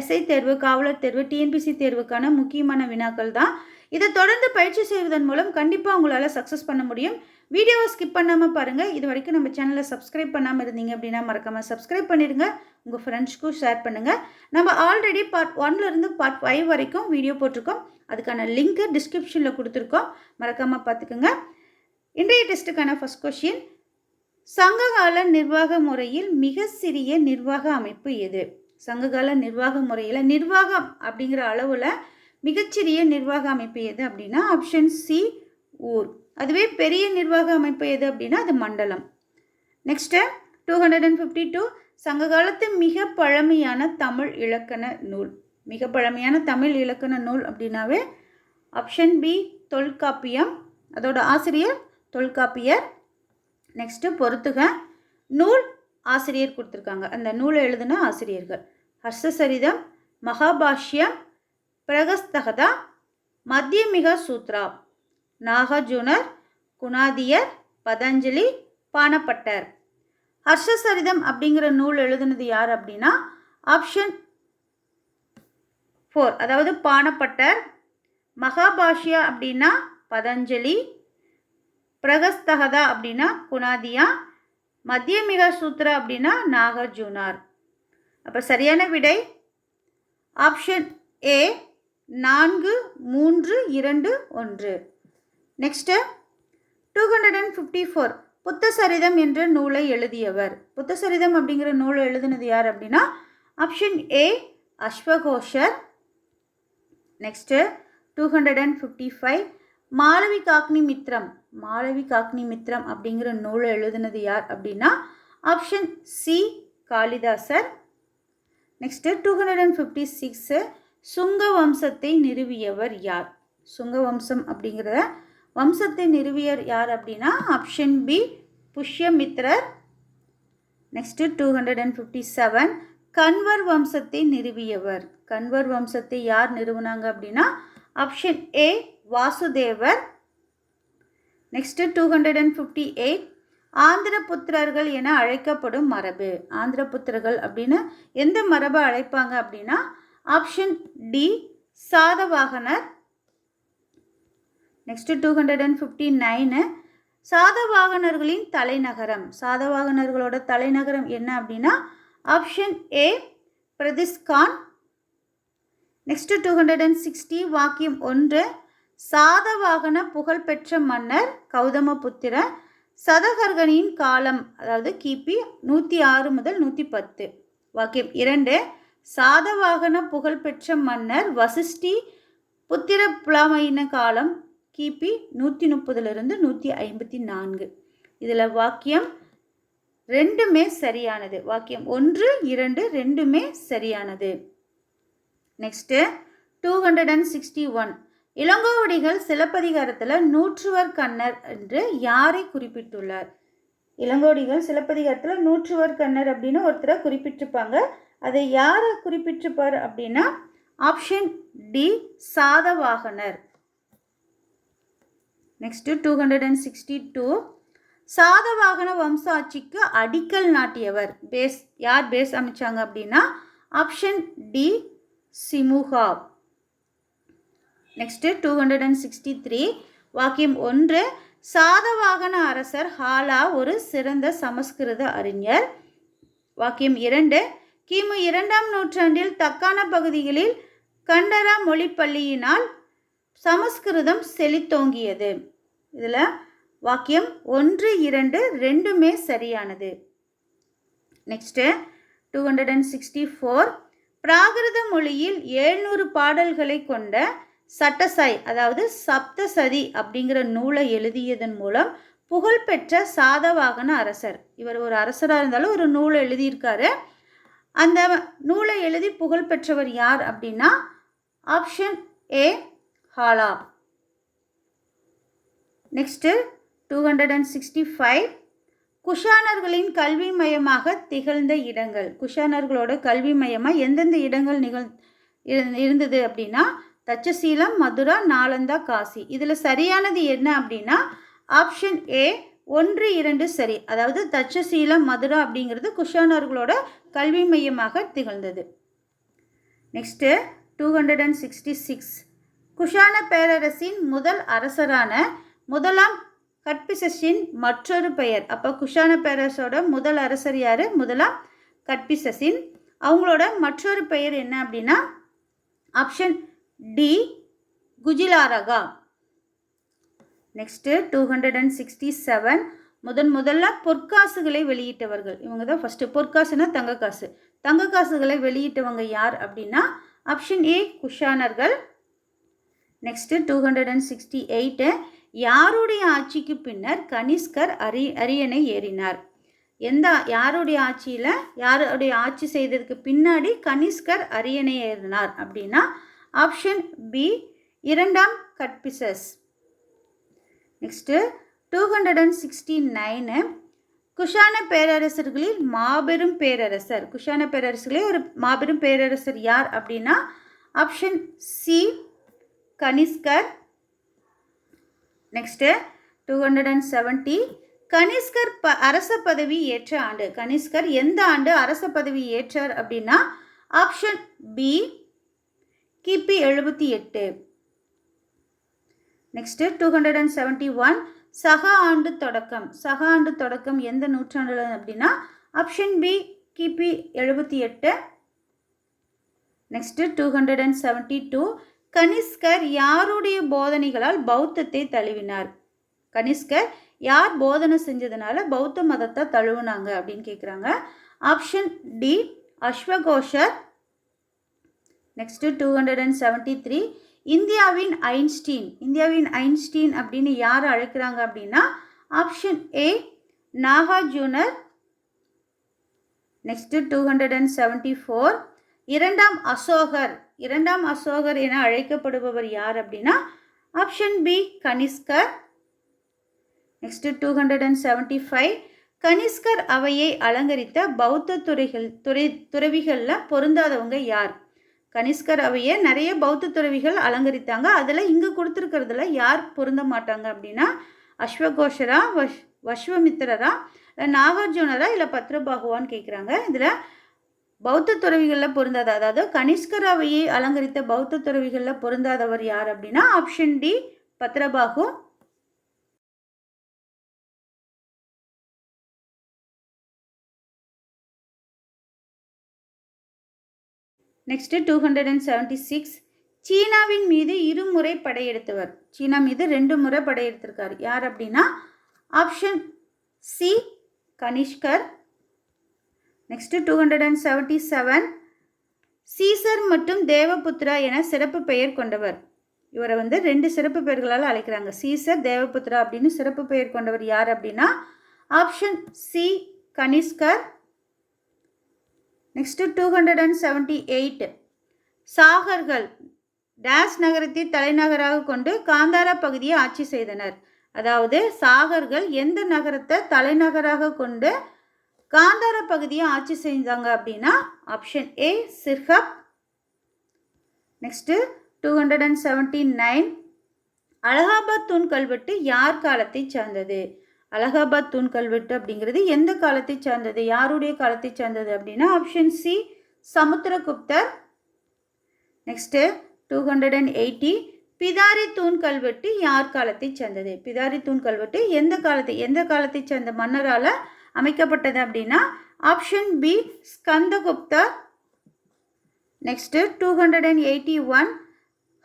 SI தேர்வு காவலர் தேர்வு டிஎன்பிசி தேர்வுக்கான முக்கியமான வினாக்கள் தான். இதை தொடர்ந்து பயிற்சி செய்வதன் மூலம் கண்டிப்பாக உங்களால் சக்ஸஸ் பண்ண முடியும். வீடியோவை ஸ்கிப் பண்ணாமல் பாருங்கள் இது வரைக்கும் நம்ம சேனலை சப்ஸ்கிரைப் பண்ணாமல் இருந்தீங்க அப்படின்னா மறக்காமல் சப்ஸ்கிரைப் பண்ணிடுங்க. உங்கள் ஃப்ரெண்ட்ஸ்க்கும் ஷேர் பண்ணுங்கள் நம்ம ஆல்ரெடி பார்ட் ஒன்லேருந்து பார்ட் ஃபைவ் வரைக்கும் வீடியோ போட்டிருக்கோம். அதுக்கான லிங்க்கு டிஸ்கிரிப்ஷனில் கொடுத்துருக்கோம். மறக்காமல் பார்த்துக்குங்க இன்றைய டெஸ்ட்டுக்கான ஃபஸ்ட் கொஷின் சங்ககால நிர்வாக முறையில் மிக சிறிய நிர்வாக அமைப்பு எது? சங்ககால நிர்வாக முறையில் நிர்வாகம் அப்படிங்கிற அளவில் மிகச்சிறிய நிர்வாக அமைப்பு எது அப்படின்னா ஆப்ஷன் சி ஊர். அதுவே பெரிய நிர்வாக அமைப்பு எது அப்படின்னா அது மண்டலம். Next two hundred and fifty two சங்க காலத்து மிக பழமையான தமிழ் இலக்கண நூல். மிக பழமையான தமிழ் இலக்கண நூல் அப்படின்னாவே ஆப்ஷன் பி தொல்காப்பியம். அதோட ஆசிரியர் தொல்காப்பியர். நெக்ஸ்ட்டு பொறுத்துக. நூல் ஆசிரியர் கொடுத்துருக்காங்க. அந்த நூலை எழுதின ஆசிரியர்கள். ஹர்ஷசரிதம் மகாபாஷ்யம் பிரகஸ்தகதா மத்தியமிக சூத்ரா நாகார்ஜுனர் குணாதியர் பதஞ்சலி பானப்பட்டர் ஹர்ஷசரிதம் அப்படிங்கிற நூல் எழுதுனது யார் அப்படின்னா ஆப்ஷன் ஃபோர் அதாவது பானப்பட்டர் மகாபாஷ்யா அப்படின்னா பதஞ்சலி பிரகஸ்தகதா அப்படின்னா குணாதியா மத்தியமிக சூத்ரா அப்படின்னா நாகார்ஜுனார். அப்போ சரியான விடை? ஆப்ஷன் ஏ நான்கு மூன்று இரண்டு ஒன்று. Next two hundred and fifty four புத்தசரிதம் என்ற நூலை எழுதியவர். புத்தசரிதம் அப்படிங்கிற நூலை எழுதினது யார் அப்படின்னா? Option A அஸ்வகோஷர் next two hundred and fifty five Malaviya காக்னி மித்ரம் Malaviya காக்னி மித்ரம் அப்படிங்கிற நூலை எழுதினது யார் அப்படின்னா option C Kalidasa. Next two hundred and fifty six சுங்க வம்சத்தை நிறுவியவர் யார்? சுங்க வம்சம் அப்படிங்கிறத வம்சத்தை நிறுவியர் யார் அப்படின்னா option B புஷ்யமித்ரர். Next two hundred and fifty seven Kanwar வம்சத்தை நிறுவியவர். கன்வர் வம்சத்தை யார் நிறுவனாங்க அப்படின்னா option A Vasudevar. Next two hundred and fifty eight Andhra புத்திரர்கள் என அழைக்கப்படும் மரபு. ஆந்திரபுத்திரர்கள் அப்படின்னு எந்த மரபை அழைப்பாங்க அப்படின்னா option D சாதவாகனர். Next two hundred and fifty nine சாதவாகனர்களின் தலைநகரம். சாதவாகனர்களோட தலைநகரம் என்ன அப்படின்னா option A Pratishthan next two hundred and sixty வாக்கியம் ஒன்று சாதவாகன புகழ்பெற்ற மன்னர் கௌதமபுத்திர சதகர்கனின் காலம் அதாவது கிபி நூற்றி ஆறு முதல் நூற்றி பத்து. வாக்கியம் இரண்டு. சாதவாகன புகழ்பெற்ற மன்னர் வசிஷ்டி புத்திர புலாமையின காலம் கிபி நூற்றி முப்பதுலேருந்து நூற்றி ஐம்பத்தி நான்கு. இதில் வாக்கியம் ரெண்டுமே சரியானது. வாக்கியம் ஒன்று இரண்டு ரெண்டுமே சரியானது. Next two hundred and sixty one Ilangovadigal சிலப்பதிகாரத்தில் நூற்றுவர் கண்ணர் என்று யாரை குறிப்பிட்டுள்ளார்? இளங்கோடிகள் சிலப்பதிகாரத்தில் நூற்றுவர் கண்ணர் அப்படின்னு ஒருத்தரை குறிப்பிட்டிருப்பாங்க. அதை யாரை குறிப்பிட்டிருப்பார் அப்படின்னா option D சாதவாகனர். Next two hundred and sixty two Satavahana வம்சாட்சிக்கு அடிக்கல் நாட்டியவர். பேஸ் யார் பேஸ் அமைச்சாங்க அப்படின்னா option D Simuka next two hundred and sixty three வாக்கியம் ஒன்று சாதவாகன அரசர் ஹாலா ஒரு சிறந்த சமஸ்கிருத அறிஞர். வாக்கியம் இரண்டு கிமு இரண்டாம் நூற்றாண்டில் தக்கான பகுதிகளில் கண்டரா மொழிப்பள்ளியினால் சமஸ்கிருதம் செழித்தோங்கியது. இதில் வாக்கியம் ஒன்று இரண்டு ரெண்டுமே சரியானது. Next two hundred and sixty four பிராகிருத மொழியில் ஏழ்நூறு பாடல்களை கொண்ட சட்டசாய் அதாவது சப்தசதி அப்படிங்கிற நூலை எழுதியதன் மூலம் புகழ்பெற்ற சாதவாகன அரசர். இவர் ஒரு அரசராக இருந்தாலும் ஒரு நூலை எழுதியிருக்காரு. அந்த நூலை எழுதி புகழ்பெற்றவர் யார் அப்படின்னா option A Hala next two hundred and sixty five குஷானர்களின் கல்வி மையமாக திகழ்ந்த இடங்கள். குஷானர்களோட கல்வி மையமாக எந்தெந்த இடங்கள் நிகழ் இரு- இருந்தது அப்படின்னா தட்சசீலம் மதுரா நாலந்தா காசி. இதில் சரியானது என்ன அப்படின்னா ஆப்ஷன் ஏ ஒன்று இரண்டு சரி. அதாவது தட்சசீலம் மதுரா அப்படிங்கிறது குஷானர்களோட கல்வி மையமாக திகழ்ந்தது. Next two hundred and sixty six Kushana பேரரசின் முதல் அரசரான முதலாம் கட்பிசஸின் மற்றொரு பெயர். அப்போ குஷான பேரரசோட முதல் அரசர் யார்? முதலாம் கட்பிசஸின் அவங்களோட மற்றொரு பெயர் என்ன அப்படின்னா option D. குஜிலாரகா. Next two hundred and sixty seven முதன் முதல்ல பொற்காசுகளை வெளியிட்டவர்கள். இவங்க தான் ஃபஸ்ட்டு பொற்காசுனா தங்க காசு தங்க காசுகளை வெளியிட்டவங்க யார் அப்படின்னா option A குஷானர்கள். Next two hundred and sixty eight யாருடைய ஆட்சிக்கு பின்னர் கனிஷ்கர் அரி அரியணை ஏறினார்? எந்த யாருடைய ஆட்சியில்? யாருடைய ஆட்சி செய்ததுக்கு பின்னாடி கனிஷ்கர் அரியணை ஏறினார் அப்படின்னா ஆப்ஷன் பி இரண்டாம் Kadphises next two hundred and sixty nine Kushana பேரரசர்களில் மாபெரும் பேரரசர். குஷான பேரரசர்களே ஒரு மாபெரும் பேரரசர் யார் அப்படின்னா option C கனிஸ்கர் next two hundred and seventy கனிஷ்கர் ப அரச பதவி ஏற்ற ஆண்டு. கனிஷ்கர் எந்த ஆண்டு அரச பதவி ஏற்றார் அப்படின்னா ஆப்ஷன் பி கிபி எழுபத்தி எட்டு. Next two hundred and seventy one சக ஆண்டு தொடக்கம். சக ஆண்டு தொடக்கம் எந்த நூற்றாண்டில் அப்படின்னா ஆப்ஷன் பி கிபி எழுபத்தி எட்டு. Next two hundred and seventy two கனிஷ்கர் யாருடைய போதனைகளால் பௌத்தத்தை தழுவினார்? கனிஷ்கர் யார் போதனை செஞ்சதுனால பௌத்த மதத்தை தழுவுனாங்க அப்படின்னு கேட்குறாங்க option D அஸ்வகோஷர் next two hundred and seventy three இந்தியாவின் ஐன்ஸ்டீன். இந்தியாவின் ஐன்ஸ்டீன் அப்படின்னு யார் அழைக்கிறாங்க அப்படின்னா option A நாகார்ஜுனர் next two hundred and seventy four இரண்டாம் அசோகர். இரண்டாம் அசோகர் என அழைக்கப்படுபவர் யார் அப்படின்னா option B Kanishka. Next two hundred and seventy five கனிஷ்கர் அவையை அலங்கரித்த பௌத்த துறைகள் துறை துறவிகளில் பொருந்தாதவங்க யார்? கனிஷ்கர் அவையை நிறைய பௌத்த துறவிகள் அலங்கரித்தாங்க. அதில் இங்கே கொடுத்துருக்கிறதுல யார் பொருந்த மாட்டாங்க அப்படின்னா அஸ்வகோஷரா வஷ் வஸ்வமித்திரரா இல்லை நாகார்ஜுனரா இல்லை பத்ரபாகுவான்னு கேட்குறாங்க இதில் பௌத்த துறவிகளில் பொருந்தாத அதாவது கனிஷ்கர் அவையை அலங்கரித்த பௌத்த துறவிகளில் பொருந்தாதவர் யார் அப்படின்னா option D Bhadrabahu next two hundred and seventy six சீனாவின் மீது இருமுறை படையெடுத்தவர். சீனா மீது ரெண்டு முறை படையெடுத்திருக்கார். யார் அப்படின்னா option C Kanishka. Next two hundred and seventy seven Caesar மற்றும் தேவபுத்ரா என சிறப்பு பெயர் கொண்டவர். இவரை வந்து ரெண்டு சிறப்பு பெயர்களால் அழைக்கிறாங்க. சீசர் தேவபுத்ரா அப்படின்னு சிறப்பு பெயர் கொண்டவர் யார் அப்படின்னா option C Kanishka. Next two hundred and seventy eight சாகர்கள் டேஸ் நகரத்தை தலைநகராக கொண்டு காந்தாரா பகுதியை ஆட்சி செய்தனர். அதாவது சாகர்கள் எந்த நகரத்தை தலைநகராக கொண்டு காந்தாரா பகுதியை ஆட்சி செஞ்சாங்க அப்படின்னா option A சிர்ஹப். Next two hundred and seventy nine Allahabad தூண் கல்வெட்டு யார் காலத்தை சார்ந்தது? அலகாபாத் தூண் கல்வெட்டு அப்படிங்கிறது எந்த காலத்தை சார்ந்தது யாருடைய காலத்தை சார்ந்தது அப்படின்னா option C சமுத்திரகுப்தர். Next two hundred and eighty Bhitari தூண் கல்வெட்டு யார் காலத்தை சேர்ந்தது? பிதாரி தூண் கல்வெட்டு எந்த காலத்தை எந்த காலத்தை சேர்ந்த மன்னரால் அமைக்கப்பட்டது அப்படின்னா option B ஸ்கந்தகுப்தர். Next two hundred and eighty one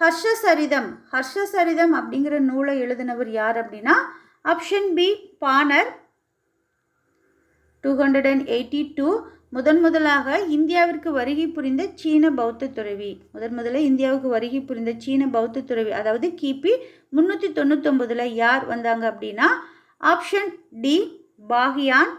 Harshacharitam. Harshacharitam அப்படிங்கிற நூலை எழுதினவர் யார் அப்படின்னா option B banner two hundred and eighty two முதன் முதலாக இந்தியாவிற்கு வருகை புரிந்த சீன பௌத்த துறவி. முதன் முதல்ல இந்தியாவுக்கு வருகை புரிந்த சீன பௌத்த துறவி. அதாவது கிபி முந்நூற்றி தொண்ணூத்தொம்பதில் யார் வந்தாங்க அப்படின்னா option D Fahien.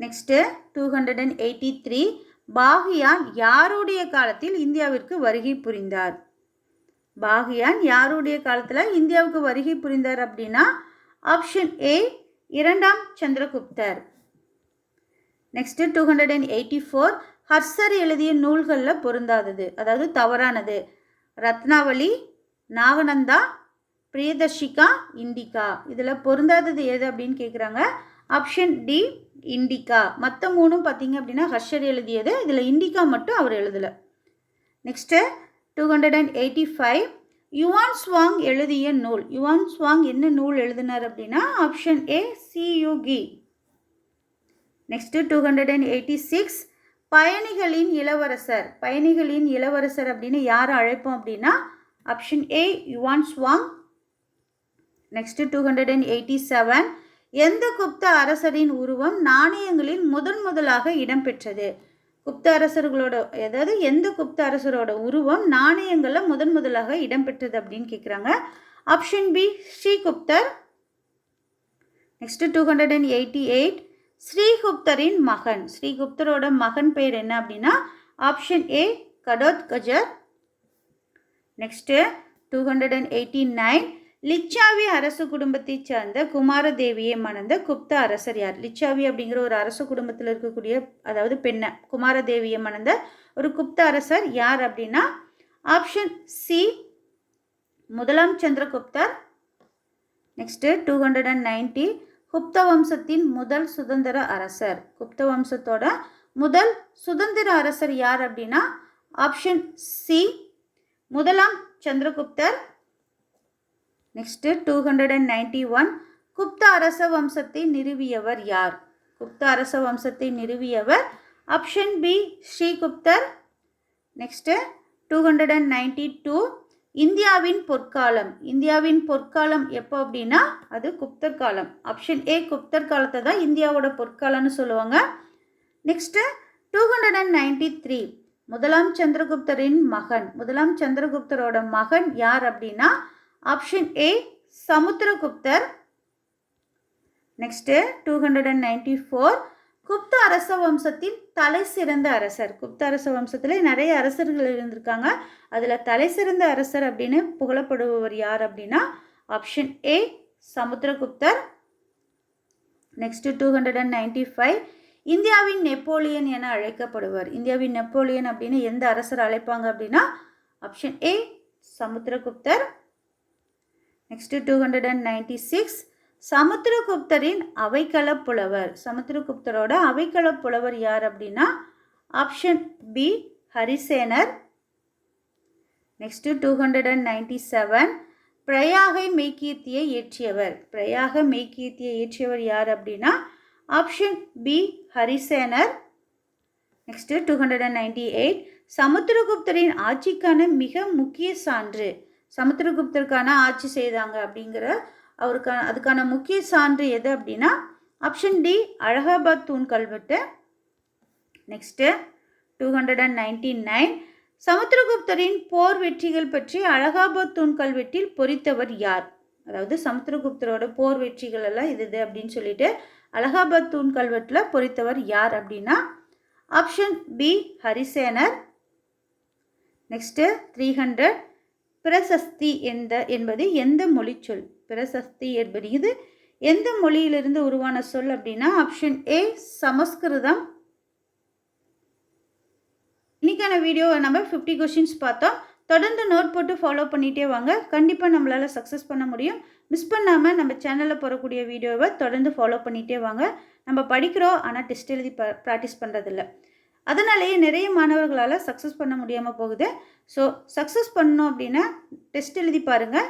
Next two hundred and eighty three Fahien யாருடைய காலத்தில் இந்தியாவிற்கு வருகை புரிந்தார்? பாகியான் யாருடைய காலத்தில் இந்தியாவுக்கு வருகை புரிந்தார் அப்படின்னா ஆப்ஷன் ஏ இரண்டாம் சந்திரகுப்தர். Next two hundred and eighty four ஹர்ஷர் எழுதிய நூல்களில் பொருந்தாதது அதாவது தவறானது. ரத்னாவளி நாகநந்தா பிரியதர்ஷிகா இண்டிகா. இதில் பொருந்தாதது எது அப்படின்னு கேட்குறாங்க ஆப்ஷன் டி இண்டிகா. மற்ற மூணும் பார்த்தீங்க அப்படின்னா ஹர்ஷர் எழுதியது இதில் இண்டிகா மட்டும் அவர் எழுதலை. Next two hundred and eighty five Yuan Chwang எழுதிய நூல். யுவான் ஸ்வாங் என்ன நூல் எழுதினார் அப்படின்னா option A Siyuki next two hundred and eighty six பயணிகளின் இளவரசர். பயணிகளின் இளவரசர் அப்படின்னு யார் அழைப்போம் அப்படின்னா option A Yuan Chwang next two hundred and eighty seven எந்த குப்த அரசரின் உருவம் நாணயங்களில் முதன் முதலாக இடம்பெற்றது குப்த அரசர்களோட அதாவது எந்த குப்த அரசரோட உருவம் நாணயங்களில் முதன் முதலாக இடம்பெற்றது அப்படின்னு கேட்குறாங்க option B ஸ்ரீகுப்தர். Next two hundred and eighty eight ஸ்ரீகுப்தரின் மகன். ஸ்ரீகுப்தரோட மகன் பேர் என்ன அப்படின்னா ஆப்ஷன் ஏ கடோத் கஜர் next two hundred and eighty nine Licchavi அரசு குடும்பத்தைச் சேர்ந்த குமாரதேவியை மணந்த குப்த அரசர் யார்? லிச்சாவி அப்படிங்கிற ஒரு அரசு குடும்பத்தில் இருக்கக்கூடிய அதாவது பெண்ணை குமாரதேவியை மணந்த ஒரு குப்த அரசர் யார் அப்படின்னா ஆப்ஷன் சி முதலாம் சந்திரகுப்தர். Next two hundred and ninety Gupta வம்சத்தின் முதல் சுதந்திர அரசர். குப்த வம்சத்தோட முதல் சுதந்திர அரசர் யார் அப்படின்னா ஆப்ஷன் சி முதலாம் சந்திரகுப்தர். Next two hundred and ninety one Gupta அரச வம்சத்தை நிறுவியவர் யார்? குப்த அரச வம்சத்தை நிறுவியவர் option B ஸ்ரீகுப்தர். Next two hundred and ninety two இந்தியாவின் பொற்காலம். இந்தியாவின் பொற்காலம் எப்போ அப்படின்னா அது குப்தர் காலம். ஆப்ஷன் ஏ குப்தர் காலத்தை தான் இந்தியாவோட பொற்காலம்னு சொல்லுவாங்க. Next two hundred and ninety three முதலாம் சந்திரகுப்தரின் மகன். முதலாம் சந்திரகுப்தரோட மகன் யார் அப்படின்னா option A சமுத்திரகுப்தர் next two hundred and ninety four Gupta அரச வம்சத்தின் தலை சிறந்த அரசர். குப்த அரச வம்சத்தில் நிறைய அரசர்கள் இருந்திருக்காங்க. அதில் தலை சிறந்த அரசர் அப்படின்னு புகழப்படுபவர் யார் அப்படின்னா option A சமுத்திரகுப்தர் next two hundred and ninety five இந்தியாவின் நெப்போலியன் என அழைக்கப்படுவார். இந்தியாவின் நெப்போலியன் அப்படின்னு எந்த அரசர் அழைப்பாங்க அப்படின்னா option A சமுத்திரகுப்தர் next two hundred and ninety six சமுத்திரகுப்தரின் அவைக்கள புலவர் சமுத்திரகுப்தரோட அவைக்கள புலவர் யார் அப்படின்னா option B ஹரிசேனர். Next two hundred and ninety seven Prayagai மெய்கீர்த்தியை இயற்றியவர் பிரயாக மெய்கீர்த்தியை இயற்றியவர் யார் அப்படின்னா option B ஹரிசேனர். Next two hundred and ninety eight சமுத்திரகுப்தரின் ஆட்சிக்கான மிக முக்கிய சான்று. சமுத்திரகுப்தருக்கான ஆட்சி செய்தாங்க அப்படிங்கிற அவருக்கான அதுக்கான முக்கிய சான்று எது அப்படின்னா ஆப்ஷன் டி அலகாபாத் தூண் கல்வெட்டு. Next two hundred and ninety nine சமுத்திரகுப்தரின் போர் வெற்றிகள் பற்றி அலகாபாத் தூண் கல்வெட்டில் பொறித்தவர் யார்? அதாவது சமுத்திரகுப்தரோட போர் வெற்றிகள் எல்லாம் இது இது அப்படின்னு சொல்லிட்டு அலகாபாத் தூண் கல்வெட்டில் பொறித்தவர் யார் அப்படின்னா ஆப்ஷன் பி ஹரிசேனர். நெக்ஸ்ட்டு த்ரீ ஹண்ட்ரட் பிரசஸ்தி எந்த என்பது எந்த மொழிச்சொல் பிரசஸ்தி என்பது இது. எந்த மொழியிலிருந்து உருவான சொல் அப்படின்னா ஆப்ஷன் ஏ சமஸ்கிருதம். இன்னைக்கான வீடியோவை நம்ம ஃபிஃப்டி கொஷின்ஸ் பார்த்தோம். தொடர்ந்து நோட் போட்டு ஃபாலோ பண்ணிகிட்டே வாங்க. கண்டிப்பாக நம்மளால் சக்ஸஸ் பண்ண முடியும். மிஸ் பண்ணாமல் நம்ம சேனலில் போகக்கூடிய வீடியோவை தொடர்ந்து ஃபாலோ பண்ணிகிட்டே வாங்க. நம்ம படிக்கிறோம் ஆனால் டெஸ்ட் எழுதி ப ப்ராக்டிஸ் பண்ணுறதில்ல அதனாலேயே நிறைய மாணவர்களால் சக்ஸஸ் பண்ண முடியாமல் போகுது. ஸோ சக்ஸஸ் பண்ணணும் அப்படின்னா டெஸ்ட் எழுதி பாருங்கள்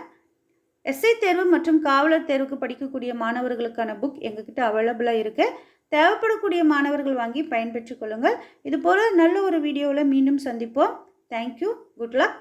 எஸ்ஐ தேர்வு மற்றும் காவலர் தேர்வுக்கு படிக்கக்கூடிய மாணவர்களுக்கான புக் எங்ககிட்ட அவைலபிளாக இருக்குது தேவைப்படக்கூடிய மாணவர்கள் வாங்கி பயன்பெற்றுக் கொள்ளுங்கள். நல்ல ஒரு வீடியோவில் மீண்டும் சந்திப்போம். Thank you good luck